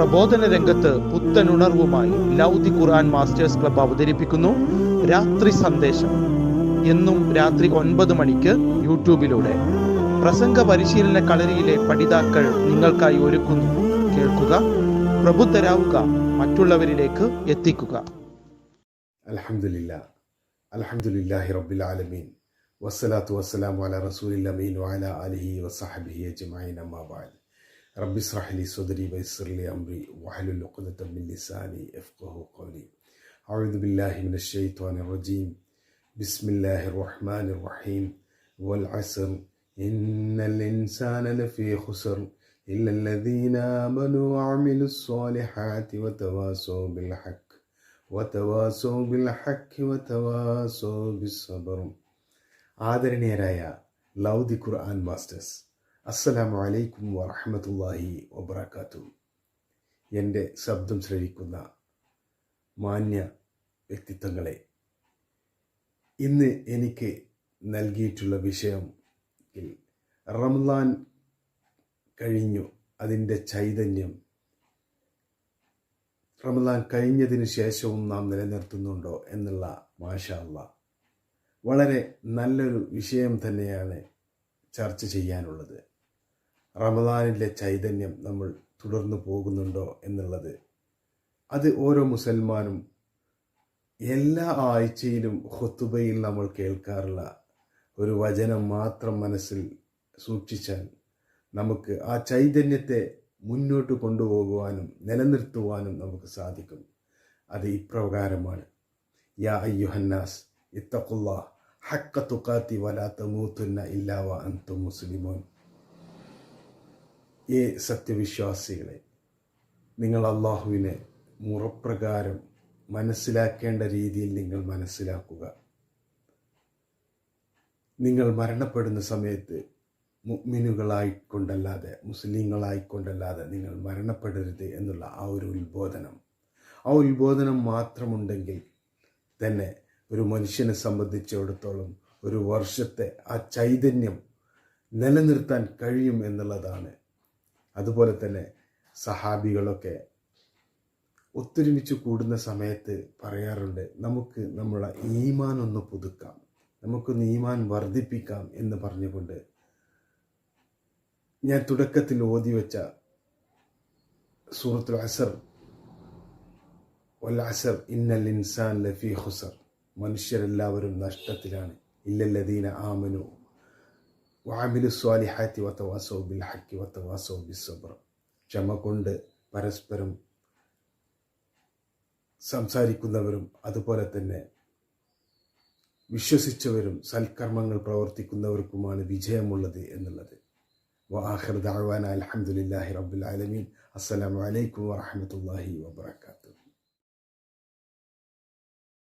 പ്രബോധന രംഗത്ത് പുത്തനുണർവുമായി ലൗദി ഖുർആൻ masters club അവതരിപ്പിക്കുന്നു. രാത്രി സന്ദേശം. എന്നും രാത്രി ഒൻപത് മണിക്ക് യൂട്യൂബിലൂടെ. പ്രസംഗ പരിശീലന കളരിയിലെ പഠിതാക്കൾ നിങ്ങൾക്കായി ഒരുക്കുന്നു. കേൾക്കുക പ്രബുദ്ധരാവുക മറ്റുള്ളവരിലേക്ക് എത്തിക്കുക. അലഹമുല്ല റബ്ബിൽ ആലമീൻ. വസ്സലാത്തു വസ്സലാമു അല റസൂലിൽ അമീൻ വാല വസഹബിഹി അജ്മഈൻ അമ്മാ ബഅദ് റബ്ബി ഇസ്റഹ് ലി സദ്രി വയസ്സിർ ലി അംരി വഹ്ലുൽ ഉഖ്ദത മിൻ ലിസാനി യഫ്ഖഹു ഖൗലി അഊദു ബില്ലാഹി മിനശ് ശൈത്വാനിർ റജീം ബിസ്മില്ലാഹിർ റഹ്മാനിർ റഹീം വൽ അസ്ർ ഇന്നൽ ഇൻസാന ലഫീ ഖുസ്ർ إلا الذين آمنوا وعملوا الصالحات وتواصوا بالحق വതവാസോ ബിൽ ഹഖ് വതവാസോ ബിസ്സബർ ആദരണീയരായ ലൗദി ഖുർആൻ മാസ്റ്റേഴ്സ് അസ്സലാമു അലൈക്കും വറഹ്മത്തുള്ളാഹി വബറകാതുഹു. എന്റെ ശബ്ദം ശ്രവിക്കുന്ന മാന്യ വ്യക്തിത്വങ്ങളെ ഇന്ന് എനിക്ക് നൽകിയിട്ടുള്ള വിഷയം റംലാൻ കഴിഞ്ഞു അതിന്റെ ചൈതന്യം. റംലാൻ കഴിഞ്ഞതിന് ശേഷവും നാം നിലനിർത്തുന്നുണ്ടോ എന്നുള്ള മാഷ അല്ല വളരെ നല്ലൊരു വിഷയം തന്നെയാണ് ചർച്ച ചെയ്യാനുള്ളത്. റമദാനിലെ ചൈതന്യം നമ്മൾ തുടർന്നു പോകുന്നുണ്ടോ എന്നുള്ളത്. അത് ഓരോ മുസൽമാനും എല്ലാ ആഴ്ചയിലും ഹൊത്തുബയിൽ നമ്മൾ കേൾക്കാറുള്ള ഒരു വചനം മാത്രം മനസ്സിൽ സൂക്ഷിച്ചാൽ നമുക്ക് ആ ചൈതന്യത്തെ മുന്നോട്ട് കൊണ്ടുപോകുവാനും നിലനിർത്തുവാനും നമുക്ക് സാധിക്കും. അത് ഇപ്രകാരമാണ്. യാ അയ്യുഹന്നാസ് ഇത്തഖുല്ലാ ഹക്ക തുക്കാത്തി വലാത്ത മൂത്തുന്ന ഇല്ലാവ അന്തു മുസ്ലിമോൻ. ഏ സത്യവിശ്വാസികളെ നിങ്ങൾ അള്ളാഹുവിനെ മുറപ്രകാരം മനസ്സിലാക്കേണ്ട രീതിയിൽ നിങ്ങൾ മനസ്സിലാക്കുക. നിങ്ങൾ മരണപ്പെടുന്ന സമയത്ത് മുഗ്മിനുകളായിക്കൊണ്ടല്ലാതെ മുസ്ലിങ്ങളായിക്കൊണ്ടല്ലാതെ നിങ്ങൾ മരണപ്പെടരുത് എന്നുള്ള ആ ഒരു ഉത്ബോധനം. ആ ഉത്ബോധനം മാത്രമുണ്ടെങ്കിൽ തന്നെ ഒരു മനുഷ്യനെ സംബന്ധിച്ചിടത്തോളം ഒരു വർഷത്തെ ആ ചൈതന്യം നിലനിർത്താൻ കഴിയും എന്നുള്ളതാണ് അതുപോലെ തന്നെ സഹാബികളൊക്കെ ഒത്തൊരുമിച്ച് കൂടുന്ന സമയത്ത് പറയാറുണ്ട് നമുക്ക് നമ്മളെ ഈമാൻ ഒന്ന് പുതുക്കാം നമുക്ക് നീമാൻ വർദ്ധിപ്പിക്കാം എന്ന് പറഞ്ഞുകൊണ്ട് ഞാൻ തുടക്കത്തിൽ ഓതി വെച്ച സൂറത്തുൽ അസർ വൽ അസർ ഇന്നൽ ഇൻസാൻ ലഫി ഹുസർ മനുഷ്യരെല്ലാവരും നഷ്ടത്തിലാണ്. ഇല്ലല്ലദീന ആമനു വാമിലു സ്വാലിഹാത്തി വത്തവാസോ ബിൽ ഹക്കി വത്തവാസോ ബിസ്സബ്ര ക്ഷമ കൊണ്ട് പരസ്പരം സംസാരിക്കുന്നവരും അതുപോലെ തന്നെ വിശ്വസിച്ചവരും സൽക്കർമ്മങ്ങൾ പ്രവർത്തിക്കുന്നവർക്കുമാണ് വിജയമുള്ളത് എന്നുള്ളത്. വാഹിർ ദാവാന അലഹമുല്ലാഹി റബുൽ ആലമീൻ. അസ്സലാമലൈക്കും വാഹമത്തല്ലാഹി വാബർക്കാത്തു